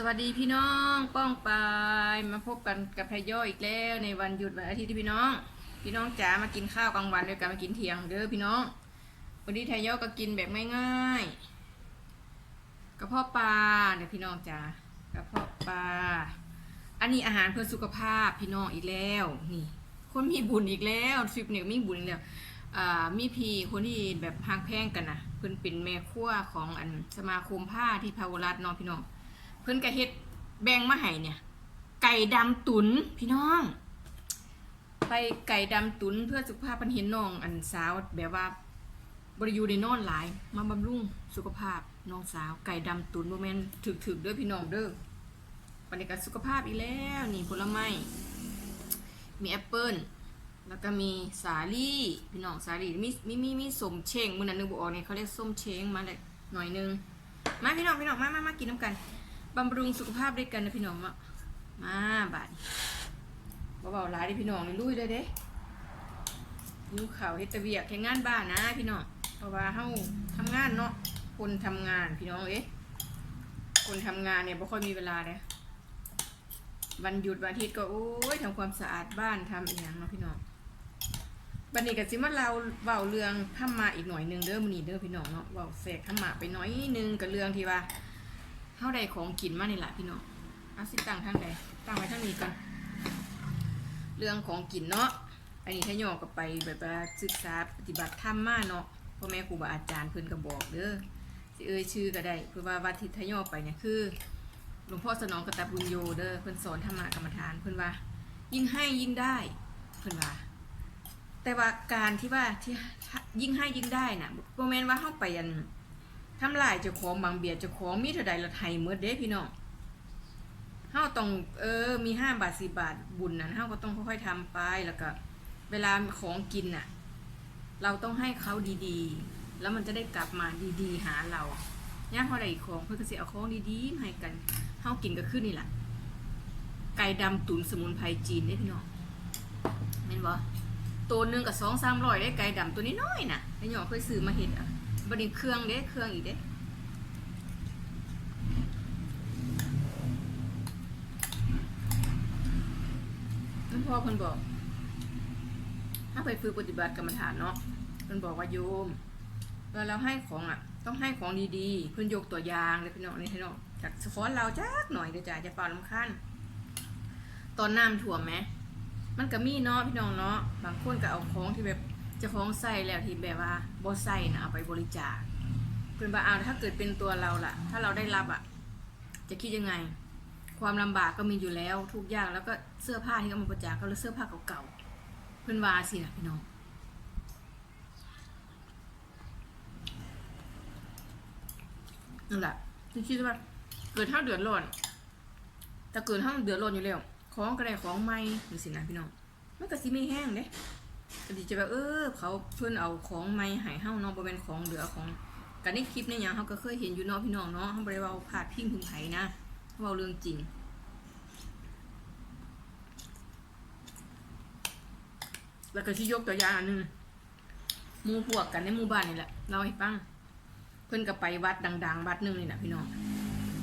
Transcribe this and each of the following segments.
สวัสดีพี่น้องป้องปายมาพบกันกับพยโยอีกแล้วในวันหยุดวันอาทิตย์ที่พี่น้อง พี่น้องจ๋ามากินข้าวกลางวันด้วยกันมากินเที่ยงเด้อพี่น้องวันนี้ทยโยก็กินแบบง่ายๆกระเพาะปลาเนี่ยพี่น้องจ๋ากระเพาะปลาอันนี้อาหารเพื่อสุขภาพพี่น้องอีกแล้วนี่ คนมีบุญอีกแล้วสิบเนี่ยมีบุญอีกแล้วอ่ามีพี่คนที่แบบพางแพงกันนะเพิ่นเป็นแม่ครัวของอันสมาคมผ้าที่พาวรัตน์เนาะพี่น้อง พิ่นก็เฮ็ดแบ่งมาให้เนี่ย ไก่ดำตุนพี่น้อง ไปไก่ดำตุนเพื่อสุขภาพเพิ่นเห็นน้องอันสาวแบบว่าบริยูได้นอนหลาย มาบำรุงสุขภาพน้องสาวไก่ดำตุนบ่แม่นถึกๆเด้อพี่น้องเด้อวันนี้ก็สุขภาพอีกแล้วนี่ผลไม้มีแอปเปิ้ลแล้วก็มีสาลี่พี่น้องสาลี่มีมีมีมีสมเชงมื้อนั้นนึกบ่ออกเนี่ยเขาเรียกส้มเชงมาเลยหน่อยนึงมาพี่น้องพี่น้องมามามากินน้ำกัน บำรุงสุขภาพด้วยกันนะพี่น้องมามาบาดนี้เบาๆหลายดิพี่น้องนี่ลุยเลยเด้ยูข่าวเฮดแตเวียกแค่งานบ้านนะพี่น้องเพราะว่าเฮาทำงานเนาะคนทำงานพี่น้องเอ๊ะคนทำงานเนี่ยบ่ค่อยมีเวลาเลยวันหยุดวันอาทิตย์ก็โอ้ยทำความสะอาดบ้านทำอีกอย่างเนาะพี่น้องบันนี้ก็สิมาเราเว้าเรื่องทำมาอีกหน่อยนึงเด้อมื้อนี้เด้อพี่น้องเนาะเว้าแทรกทำมาไปน้อยนึงกับเรื่องที่ว่า เท่าใดของกินมานี่แหละพี่น้องเอาสิตั้งทางใดตั้งไว้ทางนี้ก่อนเรื่องของกินเนาะอันนี้ถ้าย่อก็ไปแบบว่าศึกษาปฏิบัติธรรมมาเนาะพ่อแม่ครูบาอาจารย์เพิ่นก็บอกเด้อสิเอ่ยชื่อก็ได้เพื่อว่าวัดที่ทย่อไปเนี่ยคือหลวงพ่อสนองกตบุญโยเด้อเพิ่นสอนธรรมะกรรมฐานเพิ่นว่า ยิ่งให้ยิ่งได้เพิ่นว่า แต่ว่าการที่ว่าที่ยิ่งให้ยิ่งได้น่ะบ่แม่นว่าเฮาไปอัน ทำลายเจ้าของบางเบียดเจ้าของมีเท่าใดละไทยเมื่อเด้พี่น้องเฮาต้องเออมีห้าบาทสี่บาทบุญนั้นเฮาก็ต้องค่อยๆทำไปแล้วก็เวลาของกินน่ะ เราต้องให้เขาดีๆ แล้วมันจะได้กลับมาดีๆ หาเราย่างเขาได้ของเพื่อเก็สิเอาของดีๆมาให้กันเฮากินก็ขึ้นนี่แหละไก่ดำตุ๋นสมุนไพรจีนเด้พี่น้องแม่นบ่ตัวหนึงกับสองสามร้อยได้ไก่ดำตัวนี้น้อยน่ะไอ้หยองเคยซื้อมาเห็ดอะ บดนีเครื่องเด้เครื่องอีกเด้นั่นพ่อเพิ่นบอก ถ้าไปฝึกปฏิบัติกรรมฐานเนาะเพิ่นบอกว่าโยมเวลาเราให้ของอะ ต้องให้ของดีๆเพิ่นยกตัวอย่างเลยพี่น้องนี่พี่น้องจากสะฟ้อนเราจักหน่อยเดี๋ยวจ้าจะเป่าลำคันตอนน้ำท่วมไหมมันก็มีเนาะพี่น้องเนาะบางคนก็เอาของที่แบบ จะของใส่แล้วที่แบบว่าบ่ใส่นะเอาไปบริจาคเพิ่นว่าเอาถ้าเกิดเป็นตัวเราล่ะ ถ้าเราได้รับอะ จะคิดยังไง ความลำบากก็มีอยู่แล้ว ทุกอย่างแล้วก็เสื้อผ้าที่เขามาบริจาคก็เลยเสื้อผ้าเก่าๆเพิ่อนว่าสินะพี่น้องนั่นแหละที่คิดว่าเกิดเท่าเดือดร้อนแต่เกิดเท่าเดือดร้อนอยู่แล้วของก็ได้ของใหม่หรือสินะพี่น้องมันก็สิไม่แห้งเด้ ดีจะแบบเออเขาเพิ่นเอาของไม้ใหายเฮาเนาะบ่เป็นของเหลือของกันในคลิปในหยังเฮาก็เคยเห็นอยู่เนาะพี่น้องเนาะเฮาบ่ได้เว้าพาดพิงถึงไผนะเว้าเรื่องจริงแล้วก็ที่ยกตัวอย่างนหนึงมูพวกกันในหมู่บ้านนี่แหละเล่าให้ฟังเพิ่นก็ไปวัดดัง ๆ วัดหนึ่งนี่น่ะพี่น้อง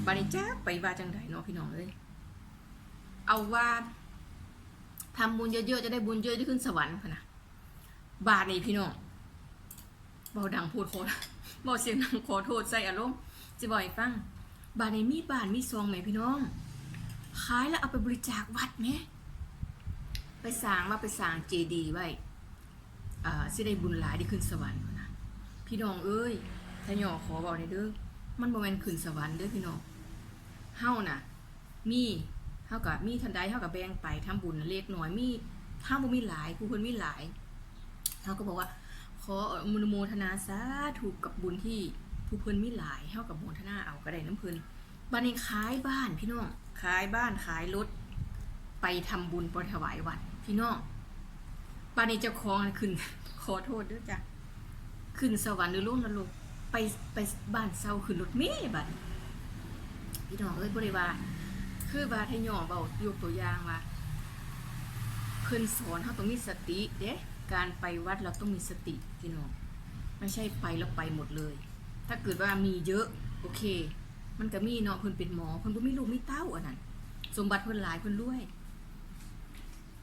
บัดนี้จ้าไปว่าจังไดเนาะพี่น้องเอ้ยเอาว่าทำบุญเยอะๆจะได้บุญเยอะจะขึ้นสวรรค์นะ บาทนี่พี่น้องเบาดังพูดโคตรเบาเสียงดังขอโทษใส่อารมณ์จะบ่อยฟัง บาทในมีบาทมีซองไหมพี่น้องขายแล้วเอาไปบริจาควัดไหมไปสร้างมาไปสร้างเจดีย์ไว้อ่าสิได้บุญหลายได้ขึ้นสวรรค์นะพี่น้องเอ้ยถ้าหยอขอบอกในเด้อมันบ่แม่นขึ้นสวรรค์เด้อพี่น้องเฮาน่ะ มีเฮากับมีทันใดเฮากับแบ่งไปทำบุญนะเล็กน้อยมีถ้าบ่มีหลายผู้เพิ่นมีหลาย เขาก็บอกว่า ขออนุโมทนาสาธุกับบุญที่ผู้เพิ่นมีหลายเท่ากับโมทนาเอาก็ได้น้ำเพิ่นบัดนี้ขายบ้านพี่น้องขายบ้านขายรถไปทำบุญปถวายวัดพี่น้องบันี้เจ้าของขึ้น ขอโทษด้วยจ้ะขึ้นสวรรค์หรือลงนรกไปไปบ้านเศร้าขึ้นรถเมล์บัดพี่น้องเอ้ยบริวารคือว่าทย่อเบายกตัวอย่างว่าเพิ่นสอนเฮาต้องมีสติเด้ การไปวัดเราต้องมีสติพี่น้องไม่ใช่ไปแล้วไปหมดเลย ถ้าเกิดว่ามีเยอะโอเค มันก็มีเนาะเพิ่นเป็นหมอเพิ่นบ่มีลูกมีเต้าอันนั้นสมบัติเพิ่นหลายเพิ่นรวย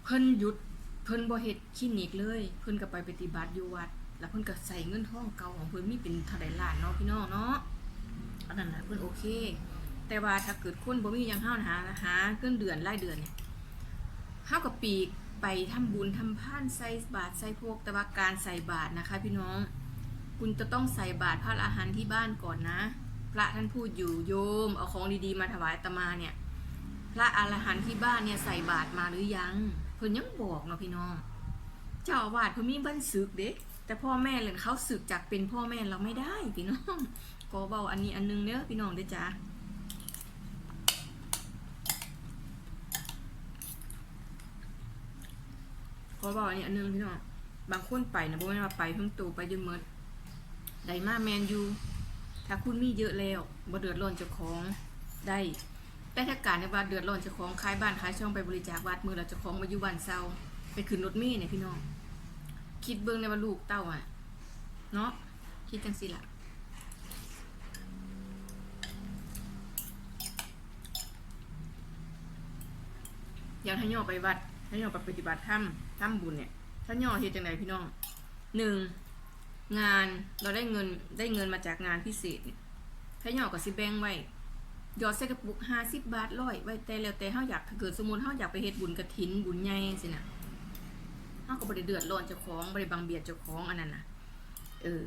เพิ่นหยุดเพิ่นบ่เฮ็ดคลินิกเลย เพิ่นก็ไปปฏิบัติอยู่วัด แล้วเพิ่นก็ใส่เงินทองเก่าของเพิ่นมีเป็นเท่าใดล้านเนาะพี่น้องเนาะอันนั้นน่ะเพิ่นโอเค แต่ว่าถ้าเกิดคนบ่มีหยังเฮาหาหาเงินเดือนรายเดือนเนี่ยเฮากับปีก ไปทำบุญทำพานใส่บาตรใส่พวกแต่ว่าการใส่บาตรนะคะ พี่น้อง คุณจะต้องใส่บาตรพระอาหารที่บ้านก่อนนะ พระท่านพูดอยู่โยม เอาของดีๆมาถวายตมาเนี่ย พระอรหันต์ที่บ้านเนี่ยใส่บาตรมาหรือยังเพิ่นยังบอกเนาะพี่น้อง เจ้าอาวาสเพิ่นมีบันสึกเด็กแต่พ่อแม่เลยเขาสึกจากเป็นพ่อแม่เราไม่ได้พี่น้องก็เบาอันนี้อันนึงเด้อพี่น้องเด้อจ้า ขอบอกอันนี้อันนึงพี่น้องบางคนไปนะบ่แม่นว่าไปเพิ่งตูไปจนหมดได้มาแมนยูถ้าคุณมีเยอะแล้วบ่เดือดร้อนเจ้าของได้แต่ถ้าการในว่าเดือดร้อนเจ้าของขายบ้านขายช่องไปบริจาควัดมือเราเจ้าของมาอยู่บ้านเซาไปขึ้นรถเมล์เนี่ยพี่น้อง คิดเบิ่งในว่าลูกเต้าอะเนาะคิดจังสิล่ะอย่างถ้าย่อไปวัด ถ้าย่อไปปฏิบัติธรรมทำบุญเนี่ย ถ้าย่อเฮ็ดจังไดพี่น้องหนึ่งงานเราได้เงินได้เงินมาจากงานพิเศษเนี่ยถ้าย่อก็สิแบ่งไว้ยอดใส่กระปุกห้าสิบบาทร้อยไว้แต่แล้วแต่เฮาอยากเกิดสมมุติเฮาอยากไปเฮ็ดบุญกฐินบุญใหญ่สินะเฮาก็บ่ได้เดือดร้อนเจ้าของบ่ได้บังเบียดเจ้าของอันนั้นน่ะเออ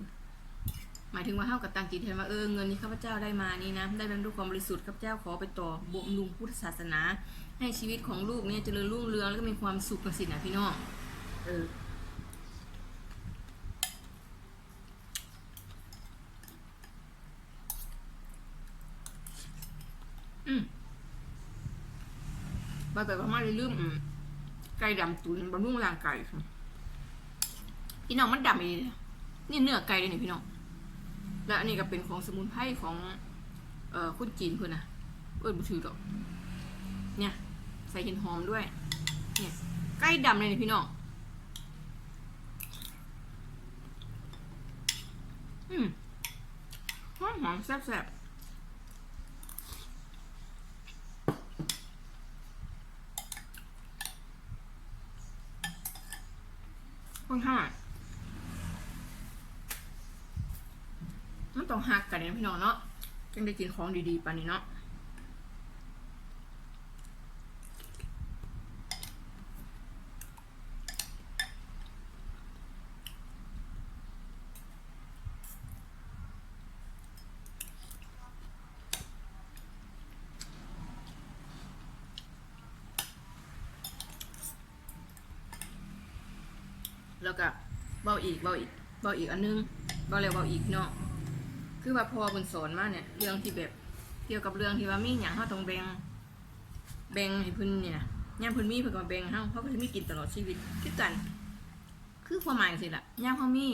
หมายถึงว่าเฮากับตังจิตเห็นว่าเออเงินที่ข้าพเจ้าได้มานี่นะได้เป็นด้วยความบริสุทธิ์ข้าพเจ้าขอไปต่อบำรุงพุทธศาสนา ให้ชีวิตของลูกเนี่ยเจริญรุ่งเรืองแล้วก็มีความสุขกันสินะพี่น้องเออืมไปไปประมาณเลยลืมอืมไก่ดำตุนบำรุงร่างกายพี่น้องมันดำเลยนี่เนื้อไก่เลยนี่พี่น้อง และอันนี้ก็เป็นของสมุนไพรของเอ่อคนจีนเพื่อนนะเอิ้นบุถือดอก เนี่ย ใส่เห็นหอมด้วย เนี่ยไก่ดำเลยนี่พี่น้องอืมหอมหอมแซ่บๆค่อนข้าง มันต้องหักกันเนี่ยพี่น้องเนาะจึงได้กินของดีๆปานนี้เนาะแล้วก็เบาอีกเบาอีกเบาอีกอันนึงเบาแล้วเบาอีกเนาะ คือว่าพอบนสอนมาเนี่ย เรื่องที่แบบเกี่ยวกับเรื่องที่ว่ามีหยังเฮาต้องแบ่งแบ่งให้เพิ่นเนี่ยย่ามเพิ่นมีเพิ่นก็แบ่งเฮาเพราะเพิ่นมีกินตลอดชีวิตคือกัน คือความหมายสิล่ะย่ามเฮามี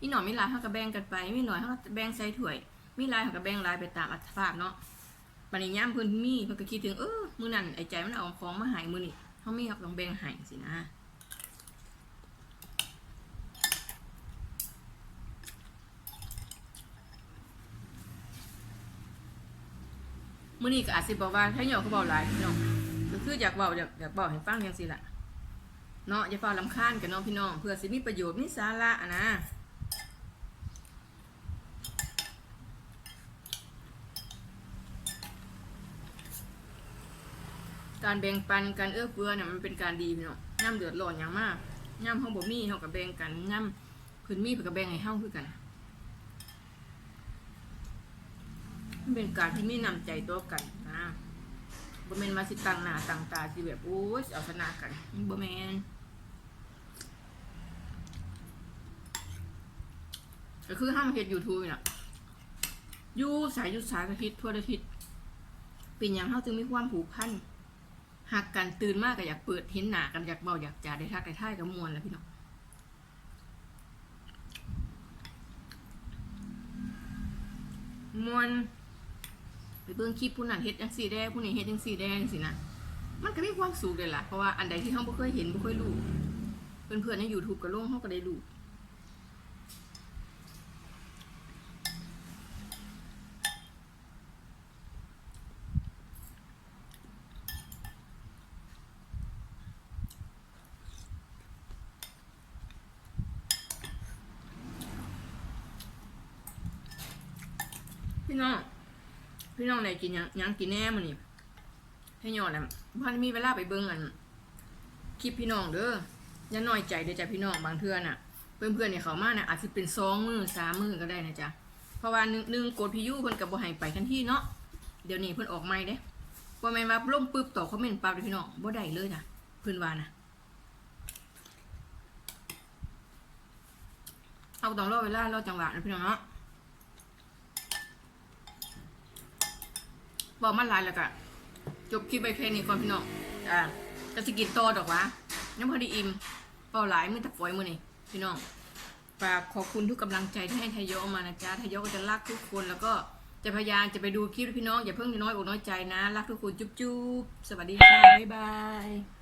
มีหน่อยมีหลายเฮาก็แบ่งกันไปมีหน่อยเฮาก็แบ่งใส่ถ้วย มีหลายเฮาก็แบ่งหลายไปตามอัตภาพเนาะบัดนี้ย่ามเพิ่นมีเพิ่นก็คิดถึงเออมื้อนั้นไอ้ใจมันเอาของมาให้มื้อนี้เฮามีเฮาก็ต้องแบ่งให้สินะ มื่อนี้ก็อาจสิบอกว่าถ้าหยอกก็บอกหลายพี่น้องก็คืออยากบอกอยากอยากบอกให้ฟังอย่างสิละเนาะอย่าฟ้าลำคาญกันเนาะพี่น้องเพื่อสิมีประโยชน์มีสาระนะการแบ่งปันการเอื้อเฟื้อเนี่ยมันเป็นการดีพี่น้องย่ำเดือดร้อนอย่างมากย่ำเฮาบ่มีเฮากับแบ่งกันย่ำเพิ่นมีเพิ่นก็แบ่งให้เฮาคือกัน มัน เป็นการที่มีนำใจตัวกันนะบ่แม่นมาสิตั้งหน้าตั้งตาสิแบบโอ้ยเอาชนะกันบ่แม่นก็คือห้ามเฮ็ด YouTube น่ะอยู่สายยู่สายอาทิตย์ทั่วอาทิตย์เป็นหยังเฮาจึงมีความผูกพันหักกันตื่นมากก็อยากเปิดเห็นหน้ากันอยากเบาอยากจ่าได้ทักได้ท่ายกับมวลแล้วพี่น้องมวล เบิ่งคลิปผู้นั้นเฮ็ดจังสีแดงผู้นี้เฮ็ดจังสีแดงสินะมันก็มีความสูงเลยล่ะเพราะว่าอันใดที่เฮาไม่เคยเห็นไม่เคยรู้เพื่อนๆใน YouTube ก็ลงเฮาก็ได้รู้พี่น้อง พี่น้องไหนกินยังยังกินแน่มื้อนี้ให้ยอดน่ะพันมีเวลาไปเบิ่งอันคลิปพี่น้องเด้ออย่าน้อยใจเด้อจ้ะพี่น้องบางเทื่อน่ะ เพื่อนๆเนี่ยเขามาน่ะอาจสิเป็นสองมือสามมือก็ได้นะจ๊ะเพราะว่าหนึ่งหนึ่งกดพิยุเพิ่นก็บ่ให้ไปทันทีเนาะเดี๋ยวนี้เพิ่นออกใหม่เด้บ่แม่นว่าลงปึ๊บต่อคอมเมนต์ปั๊บเด้อพี่น้องบ่ได้เลยนะเพิ่นว่านะเอาต้องรอเวลารอจังหวะนะพี่น้องเนาะ บอกมันหลายแล้วก็จบคลิปไปแค่นี้ก่อนพี่น้องอ่าจะสกินโตดอกวะยังพอดีอิ่มเปล่าหลายมือตะฝอยมือนี่พี่น้องฝากขอบคุณทุกกำลังใจที่ให้ทยอยมานะจ๊ะทยอยก็จะรักทุกคนแล้วก็จะพยายามจะไปดูคลิปพี่น้องอย่าเพิ่งน้อยอกน้อยใจนะ รักทุกคนจุ๊บๆสวัสดีค่ะบ๊ายบาย